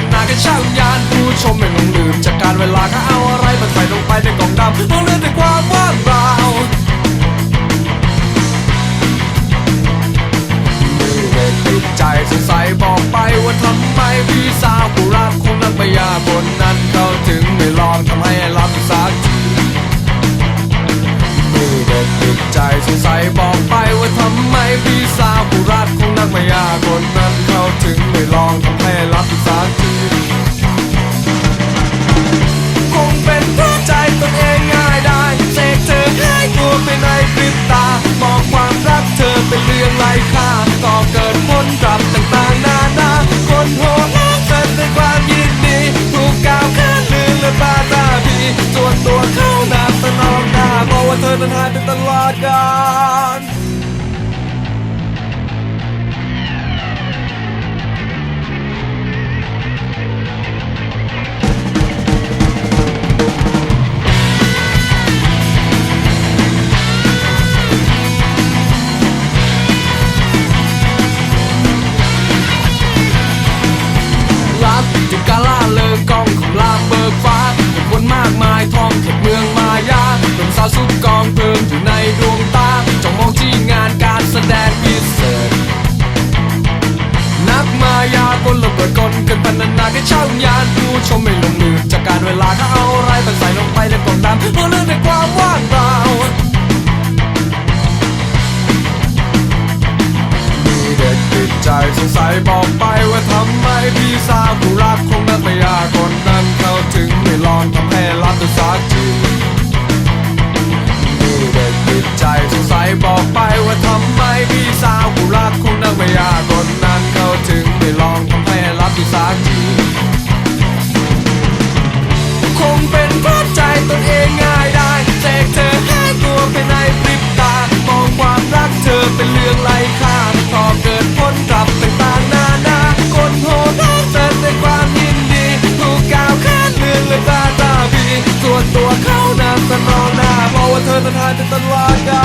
นพันากันช่างยานผู้ชมไม่หลงลืมจากการเวลาก็เอาอะไรมาใส่ลงไปในกล่องดำเอาเลื่อดในความว่างเปล่ามีเด็กติดใจสงสัยบอกไปว่าทำไมพี่สาวผู้รักของนักมายากลนั้นเขาถึงไม่ลองทำให้รับสักทีมีเด็กติดใจสงสัยบอกไปว่าทำไมพี่สาวผู้รักของนักมายากลนั้ ดกลเกินพันนาแค่ช่างยานผู้ชมไม่ลงมือจากการเวลาถ้าเอาอะไรมาใส่ลงไปในกล่องดำเพื่อเลื่องในความว่างเปล่ามีเด็กติดใจสงสัยบอกไปว่าทำไมพี่สาว เป็นเพราะใจตนเองง่ายได้เสกเธอให้ตัวไปในพริบตามองความรักเธอเป็นเรื่องไร้ค่าพอเกิดผลกลับต่างนานาคนโหดร้ายเกิมในความยินดีถูกกล่าวข้านเลือนเลยตาตาบีส่วนตัวเขานั้นสนองหน้าเพราะว่าเธอนั้นหายไปตลอดกา